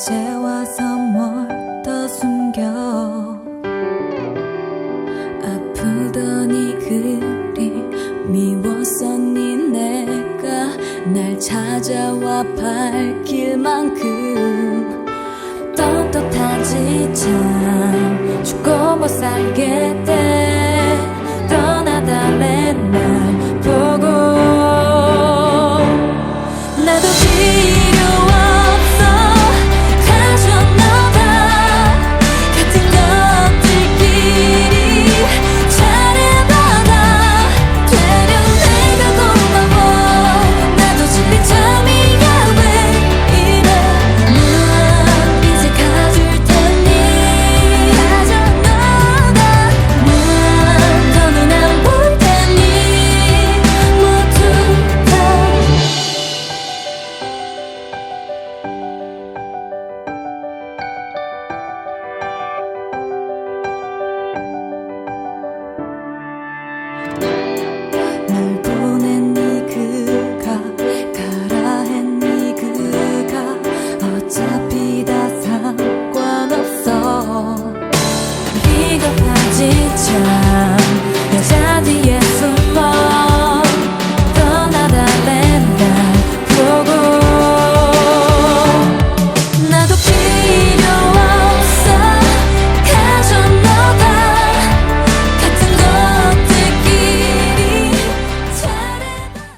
이제 와서 뭘 더 숨겨. 아프더니 그리 미웠었니 내가 날 찾아와 밝힐 만큼. 떳떳하지 참. 죽고 못 살겠다.